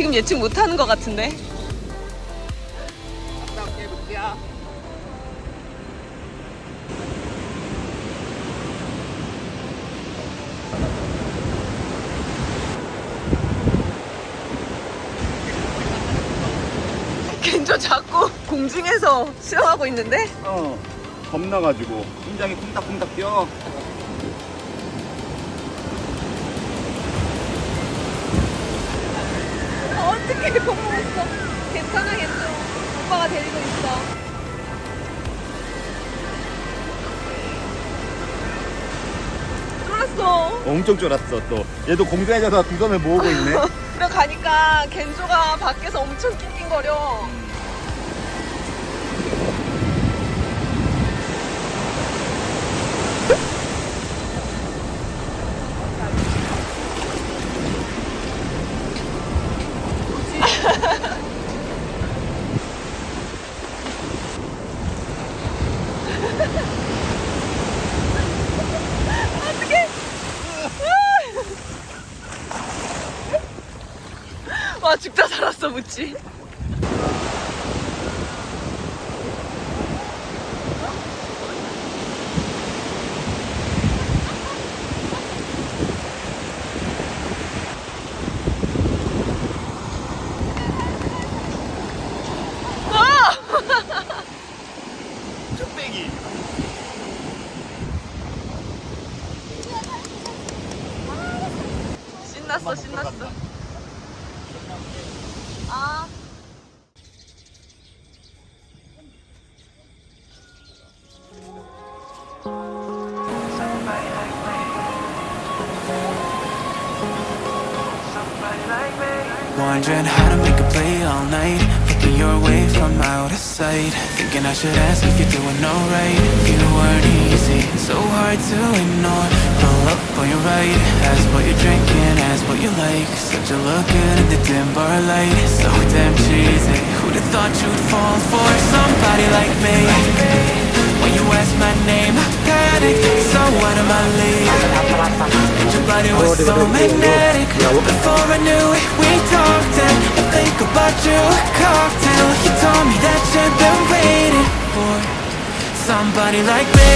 지금 예측 못하는 것 같은데. 겐조 자꾸 공중에서 수영하고 있는데? 어 겁나가지고 심장이 쿵닥쿵닥 뛰어 어떻게 공부했어? 괜찮아 겐조. 오빠가 데리고 있어. 쫄았어. 엄청 쫄았어 또 얘도 공중에서 두 손을 모으고 있네 그래 가니까 겐조가 밖에서 엄청 낑낑거려. 와 죽다 살았어 무치. 쭈빼기 신났어 Wondering how to make a play all night your way from out of sight. Thinking I should ask if you're doing alright. You weren't easy, so hard to ignore. Pull up on your right Ask what you're drinking, ask what you like. Such a look good in the dim bar light So damn cheesy. Who'd have thought you'd fall for somebody like me? When you ask my name, I panic So what am I leaving? Your body was so magnetic. Before I knew it, we talked And I think about you Cocktail Told me that you've been waiting for. Somebody like me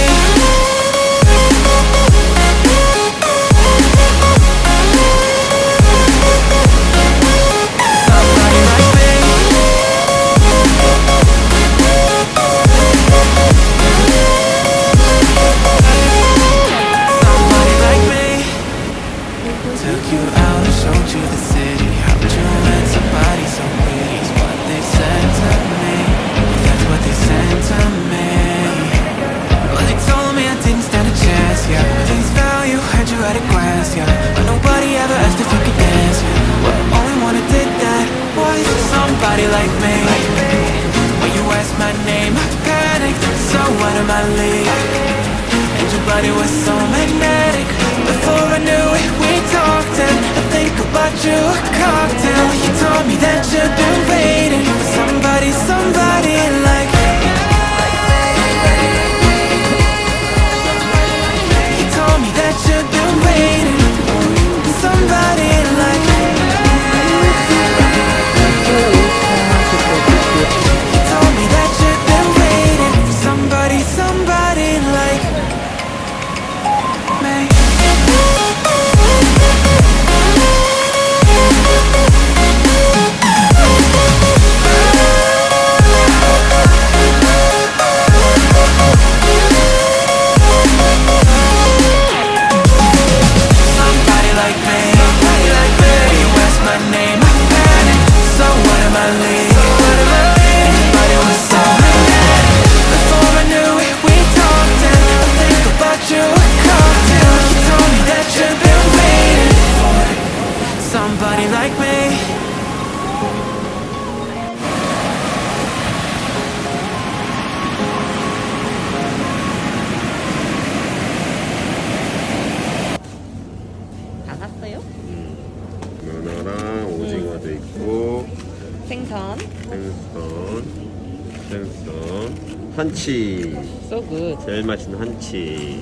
한치 So good. 제일 맛있는 한치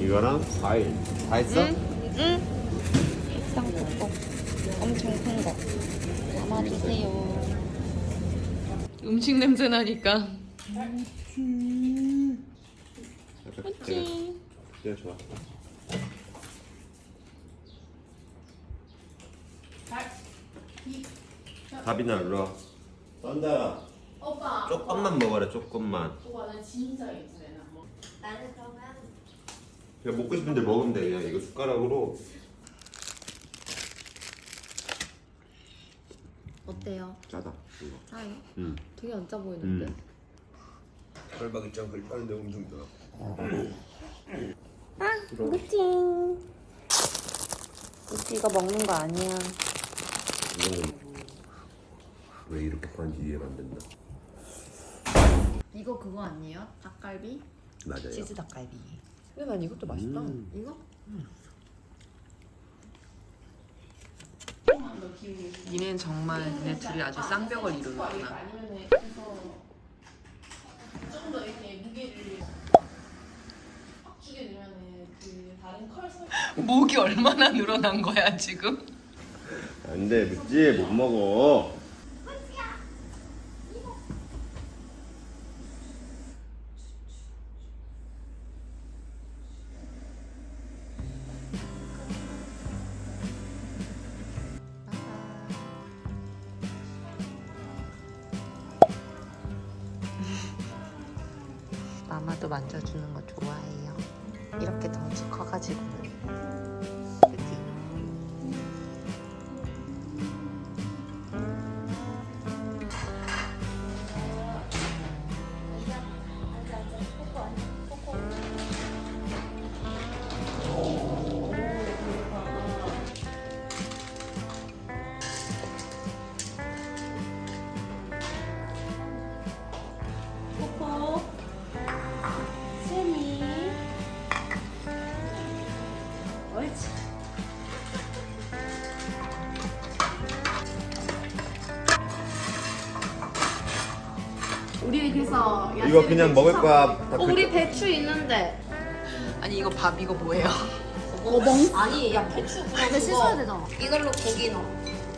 이 이거랑 과일 다 했어? 응. 쌍꺼풀 엄청 큰 거. 담아주세요. 음식 냄새 나니까. 그치 그래 좋아 가빈아 일로 와 썬다 오빠 조금만 먹어라 조금만 오빠 나 진짜 괜찮아 나는 그러면 그냥 먹고 싶은데 먹으면 돼 그냥 이거 숟가락으로 어때요? 짜다 이거 짜요? 응 되게 안 짜 보이는데? 음. 혈박 있잖아 혈박인데 엄청 짜 그치. 그치 이거 먹는 거 아니야. 이거는 왜 이렇게 하는지 이해가 안 된다 이거 그거 아니에요? 닭갈비? 맞아요 치즈 닭갈비. 근데 난 이것도 맛있다. 음. 이거? 니네는 정말 니네 둘이 아주 쌍벽을 이루는구나. 좀더 이렇게 무게를 확 주게 되면은 그 다른 컬 설. 목이 얼마나 늘어난 거야 지금? 안돼 묻지 못 먹어 이거 그냥 먹을 거야 다 어, 우리 배추 있는데. 아니 이거 밥 이거 뭐예요? 아니, 야 배추 그거 씻어야 되잖아. 이걸로 고기 넣어.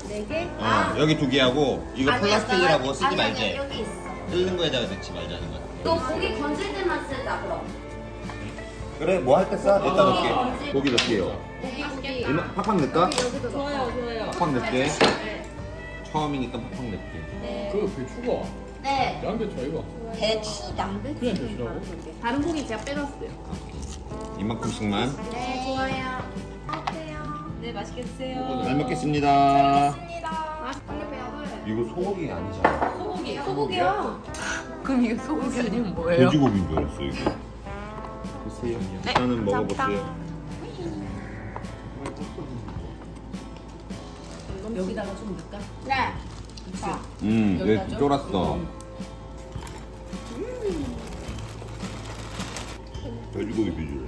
네 개? 어, 여기 두 개하고 이거 플라스틱이라고 쓰지 아니, 아니, 말지 여기 있어. 끓는 거에다가 넣지 말자는 거야 너 고기 건질 때만 쓰자 그럼. 그래 뭐 할때 써? 이따 넣을게 고기 넣을게요 고기 고기. 이마- 팍팍 넣을까? 여기도 좋아요 좋아요. 팍팍 넣을게 처음이니까 팍팍 넣을게 그 배추가 네. 양배 차이가 배추 양배추. 그냥 배추라고? 다른 고기 제가 빼놨어요. 이만큼씩만 네 좋아요. 네 맛있게 드세요. 잘 먹겠습니다 빨리 배워봐요. 이거 소고기 아니잖아 소고기. 소고기요? 그럼 이게 소고기 아니면 뭐예요? 돼지고기인 줄 알았어 이거 보세요 일단은 먹어보세요 여기다가 좀 넣을까? 네. 음, 얘 쫄았어 돼지고기 비주얼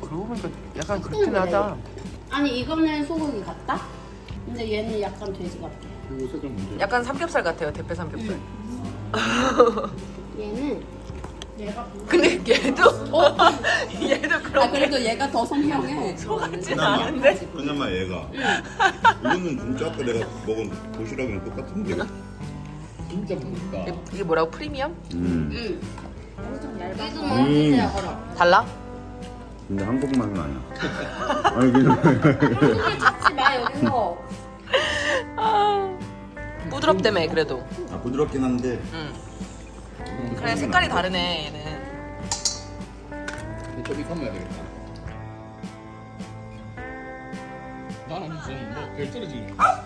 그러고 보니까 약간 그렇긴 하다. 아니 이거는 소고기 같다? 근데 얘는 약간 돼지 같아. 이거 색깔 문제 약간 삼겹살 같아요 대패 삼겹살. 얘는 근데 얘도 얘도 아 그렇게 그래도 얘가 더 선명해. 소같진 않은데. 그나마 얘가 이거는 진짜 아까 내가 먹은 도시락이랑 똑같은데 진짜 맛있다 이게- 이게 뭐라고 프리미엄? 음. 응. 엄청 얇아. 이거 음. 먹어주세요 그럼. 달라? 근데 한국 맛은 아니야 아니 그냥 소고기 찾지 마 여기서. 부드럽다며 그래도. 아, 부드럽긴 한데 응. 그래 색깔이 다르네 얘는. 저기 가면 되겠다 나는 무슨 뭐 별 떨어지는 하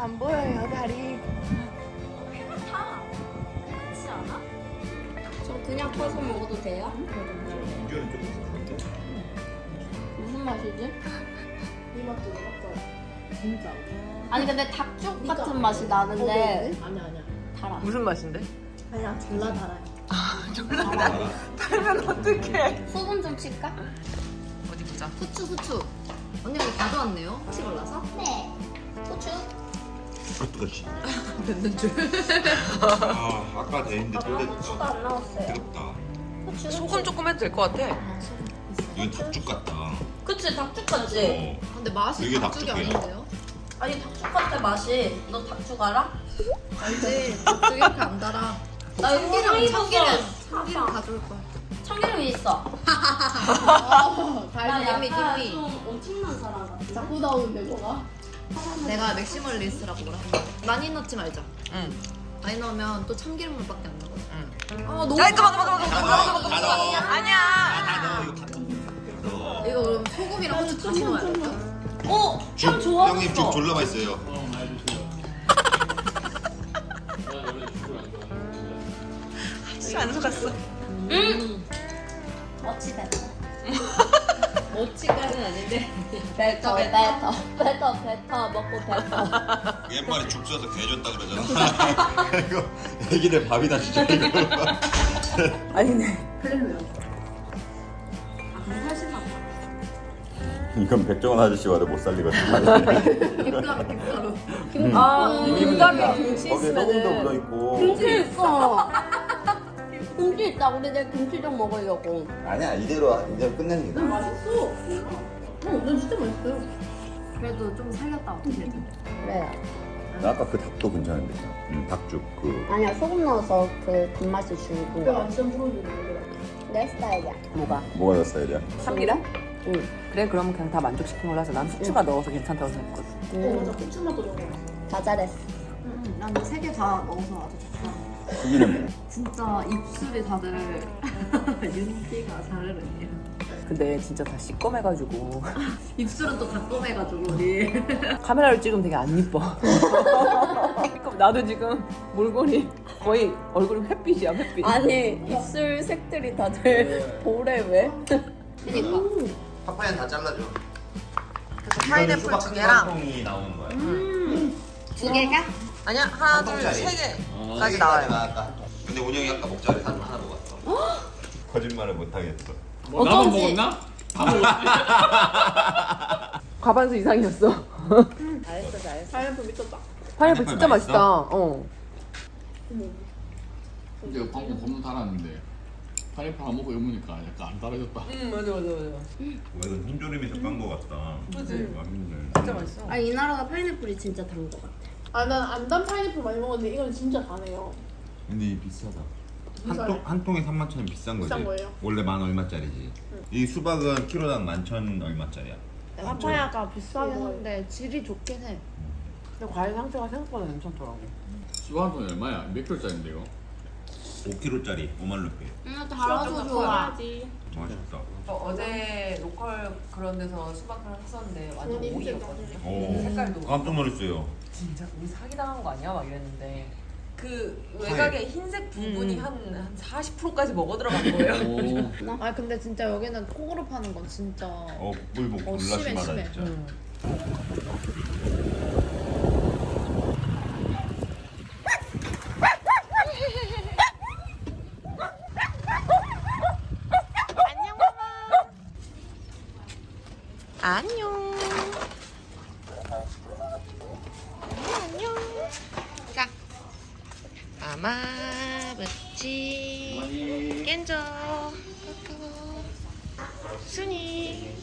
안 보여요 다리. 그렇지 않아? 저 그냥 퍼서 먹어도 돼요? 무슨 맛이지? 이 맛도 내가 거야. 진짜. 아니 근데 닭죽 같은 맛이 나는데 아니야 아니야. 달아. 무슨 맛인데? 그냥 졸라 달아요. 달면 어떡해. 소금 좀 칠까? 어디 보자. 후추 후추. 언니가 이거 가져왔네요. 혹시 몰라서? 네. 후추. 뜨겁지. 뱉는 줄. 아 아까 됐는데 또 후추가 됐다. 안 나왔어요. 뜨겁다. 후추. 소금 조금 해도 될 것 같아. 이건 닭죽 같다. 그치 닭죽 같지? 어. 근데 맛이 이게 닭죽이 닭죽이야. 아닌데요? 아니 닭죽 같아 맛이 너 닭죽 알아? 알지. 닭죽이 이렇게 안 달아. 나 이거 참기름 참기름 참기름 참기름 가져올 거야. 참기름 있어 나 약간 김이. 좀 엄청난 사람 같아 자꾸 나오는데 뭐가? 내가 맥시멀리스트라고 그래. 많이 넣지 말자. 응. 많이 넣으면 또 참기름물밖에 안 나거든. 응. 아 너무. 야, 그만, 다 그만, 넣어. 그만, 다 그만, 넣어. 그만. 아니야. 다 넣어 이거 다 넣어. 이거 그럼 소금이랑 후추 다시 넣어야 될까? 어? 참 죽, 좋아졌어 형님 죽 졸라 맛있어요. 어 많이 드세요. 나 원래 죽을 안 속았어. 음! 멋지 뱉 어. 모찌까지는 아닌데 뱉어 뱉어 뱉어 뱉어 먹고 뱉어. 옛말에 죽 써서 개 줬다 그러잖아. 이거 애기들 밥이다 진짜 이거. 아니네. 이건 백종원 아저씨 와도 못 살리거든. 김가루 김가루. 아, 김밥에 김치 거기에 소금도 있으면은. 묻어 있고. 김치 있어. 김치 있다. 우리 내일 김치 좀 먹으려고. 아니야 이대로 이대로 끝내는 게 나아. 맛있어. 어, 난 진짜 맛있어요. 그래도 좀 살렸다 어떻게든. 그래요. 나 아까 그 닭도 괜찮은데. 응, 닭죽 그. 아니야 소금 넣어서 그 단맛이 줄고. 그 완전 내 스타일이야. 뭐가? 뭐가 더 스타일이야? 참기름? 응. 그래, 그러면 그냥 다 만족시킨 걸로 하자. 난 후추가 넣어서 괜찮다고 생각했거든. 응. 맞아 고추맛도 넣어 다 잘했어. 난세 개 다 넣어서 아주 좋다. 튀기는 진짜 입술이 다들 윤기가 다르네요. 근데 진짜 다 시꺼매가지고. 입술은 또 다꺼매가지고 우리. 카메라로 찍으면 되게 안 이뻐. 나도 지금 몰골이 거의 얼굴이 햇빛이야, 햇빛. 아니 입술 색들이 다들 보래 왜? 그니까. 파파야 다 잘라줘. 그래서 파인애플 두 개랑 통이 나오는 거야. 두 개가? 아니야 하나 한둘 통짜리. 세 어. 개까지 나와요. 근데 운영이 아까 먹자 그래서 하나 먹었어. 거짓말을 못 하겠어. 뭐 나만 어쩐지. 먹었나? 다 먹었지. 과반수 이상이었어. 잘했어 잘했어. 파인애플 미쳤다 파인애플 진짜 맛있어? 맛있다. 어. 근데 방금 겁나 달았는데 파인애플 안 먹고 이러니까 약간 안 달아졌다. 응 맞아 맞아 맞아. 이건 흰조림에서 깐거 같다. 그치? 맛있네. 진짜 맛있어. 아니 이 나라가 파인애플이 진짜 단거 같아. 아 난 안단 파인애플 많이 먹었는데 이건 진짜 다네요 근데 이 비싸다. 한? 통, 한 통에 3만 천원 비싼 거지. 비싼 거예요? 원래 만 얼마짜리지. 이 수박은 키로당 만천 얼마짜리야. 파파야가 비싸긴 한데 질이 좋긴 해. 근데 과일 상태가 생각보다 괜찮더라고. 수박 한 통이 얼마야? 몇 킬로짜리인데 이거? 5kg짜리 5만 루피. 응 달아서 좋아. 맛있다. 저 어제 로컬 그런 데서 수박을 샀었는데 완전 음, 오이였거든요. 오, 색깔도 깜짝 놀랐어요. 진짜 우리 사기 당한 거 아니야? 막 이랬는데 그 외곽에 흰색 부분이 한, 한 40%까지 먹어 들어간 거예요. 오. 아 근데 진짜 여기는 콩으로 파는 건 진짜 어, 꿀복 어, 졸라 심해, 심하다 심해. 진짜. 음. 안녕. 안녕. 자, 아마부치 깬저 순이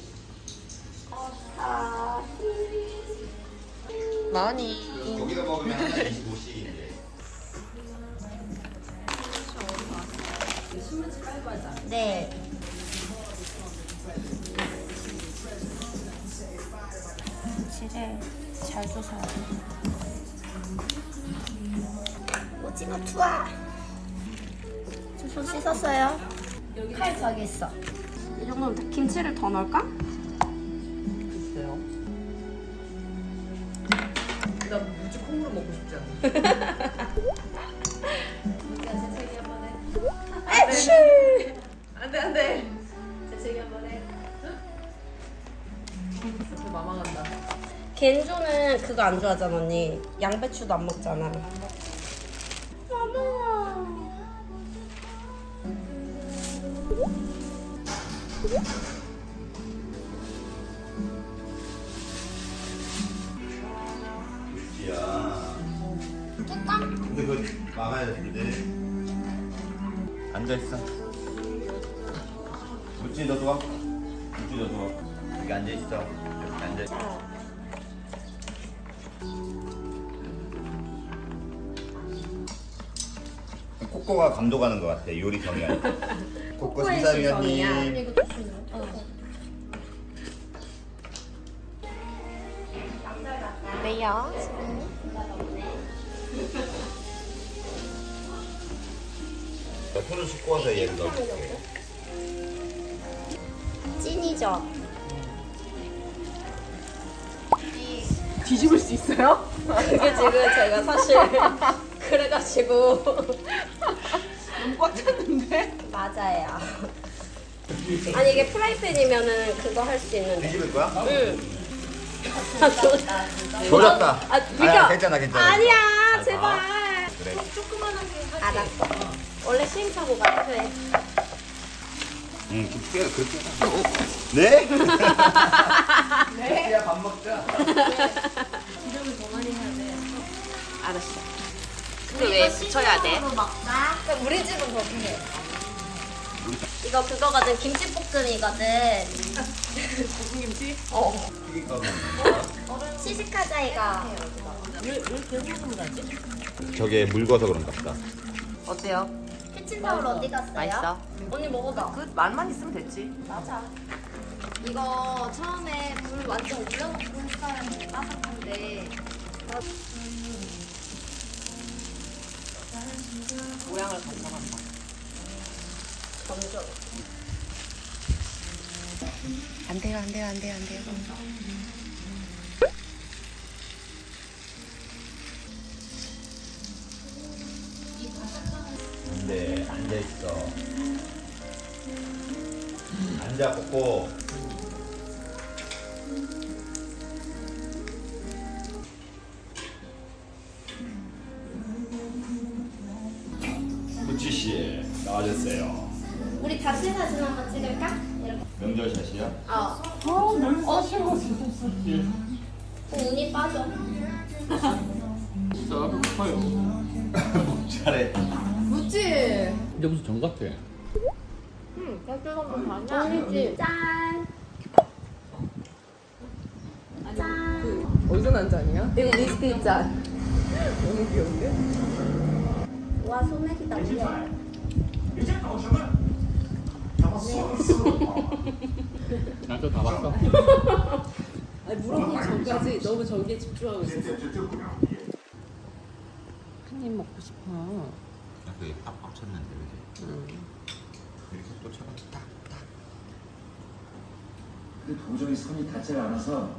많이 거기다 먹으면 하나 25씩인데. 네. 질을 잘 줘서. 오징어 투하. 저손 씻었어요. 칼 저기 있어. 이 정도면 돼. 김치를 더 넣을까? 있어요. 나 무지 콩으로 먹고 싶지 않아. 안돼 안돼. 재채기 한번 해 앞에 마망한다. 겐조는 그거 안 좋아하잖아 언니. 양배추도 안 먹잖아. 야. 근데 그거 막아야 되는데. 앉아 있어. 무찌 너도 와. 무찌 너도 와. 여기 앉아 있어. 여기 앉아 있어. 코코가 감독하는 것 같아 요리 경이 코코 심사위원님 왜요? 자, 손을 씻고 와서 얘를 넣어줄게 찐이죠? 뒤집을 수 있어요? 그게 지금 제가 사실 그래가지고 너무 꽉 찼는데? 맞아요. 아니 이게 프라이팬이면은 그거 할 수 있는데. 뒤집을 거야? 응. 조졌다 아. 아니야, 괜찮아 괜찮아 아니야, 잘 제발. 봐. 그래 알았어. 원래 시행착오가 필요해. 응 그렇게 해, 그렇게 해. 네? 야밥 먹자. 알았어. 근데 왜 붙여야 돼? 먹자. 우리 집은 그렇게 해. 이거 그거거든 김치볶음이거든. 무슨 김치? 어. 시식하자 이거. 저게 묽어서 그런가 보다 어때요? 키친타올 어디 갔어요? 맛있어? 언니 먹어봐. 그 맛만 있으면 됐지. 맞아. 이거 처음에 불 완전 올려놓고 했어야 바삭한데 모양을 가져간다. 점점. 안 돼요, 안 돼요, 안 돼요, 안 돼요. 근데 앉아 있어 앉아 코코 구치 씨 나와주세요 우리 다시 사진 한번 찍을까? 이렇게. 명절 샷이야? 어. 어, 어, 운이 빠져. 진짜 배고파요. 잘해 이제 무슨 정 같아. 아니지. 짠. 짠. 어디서 난 잔이야? 이거 리스트 잔. 너무 귀여운데? 와, 소맥이다. 우와. 나도 다 봤어. 아니 물어보기 전까지 너무 저기에 집중하고 있었어. 한 입 먹고 싶어. 그게 팍팍 쳤는데 그지? 이렇게 또딱 근데 도저히 손이 닿질 않아서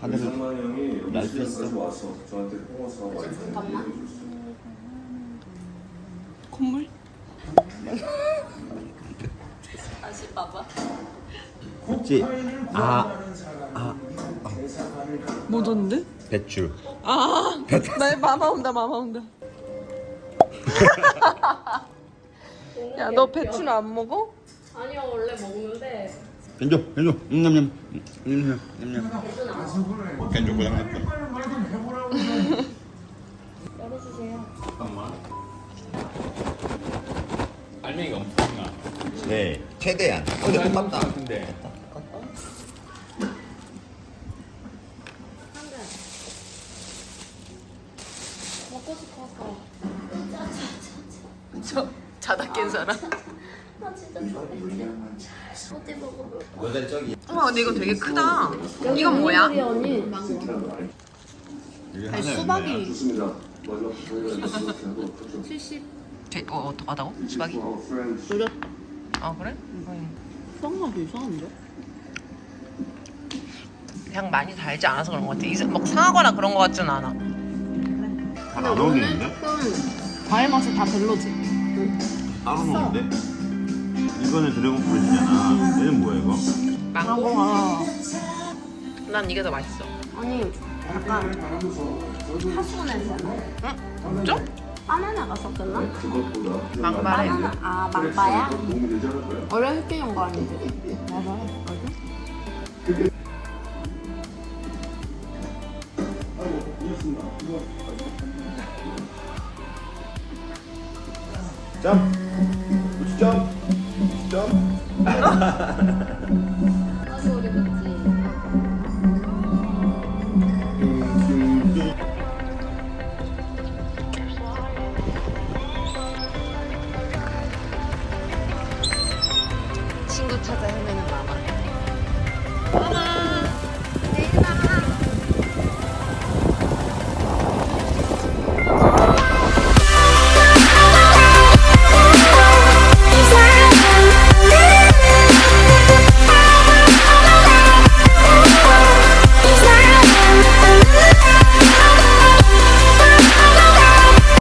하늘을 형이. 여기까지 와서 저한테 홍어서 와이프를 얘기해줬어요. 콧물? 다시 봐봐. 그치? 아 묻었는데? 배추 아, 나 마마 온다, 마마 온다. 야, 너 배추는 안 먹어? 아니요, 원래 먹는데. 견조 견조 냠냠 냠 냠 냠냠 견조 고장 났다 열어주세요. 잠깐만 알맹이가 엄청 나. 네 최대한 어 근데 똑같다 근데 먹고 싶어서. 저 자다 깬 사람. 나 진짜 좋아했어. 어디 먹어볼까? 여자 저기 우와, 근데 이거 되게 크다. 이건 뭐야? 언니. 아니 수박이. 좋습니다. 마지막 저희가 이렇게 하고 70. 되, 어, 어떡하다고? 수박이? 노렸다. 아, 그래? 수박맛이 이상한데? 그냥 많이 달지 않아서 그런 것 같아. 이제 막 상하거나 그런 것 같지는 않아. 잘안 어울리는데? 과일 맛이 다 별로지? 따로 먹는데? 이거는 드래곤 프루트잖아 얘는 뭐야 이거? 망고? 아, 난 이게 더 맛있어. 아니 약간 하수 냄새 응? 진짜? 바나나가 섞였나? 그것보다 막말해. 바나나 아 막바야? 원래 흑기는 거 아니지? 맞아 맞아? 이거 점. 점점.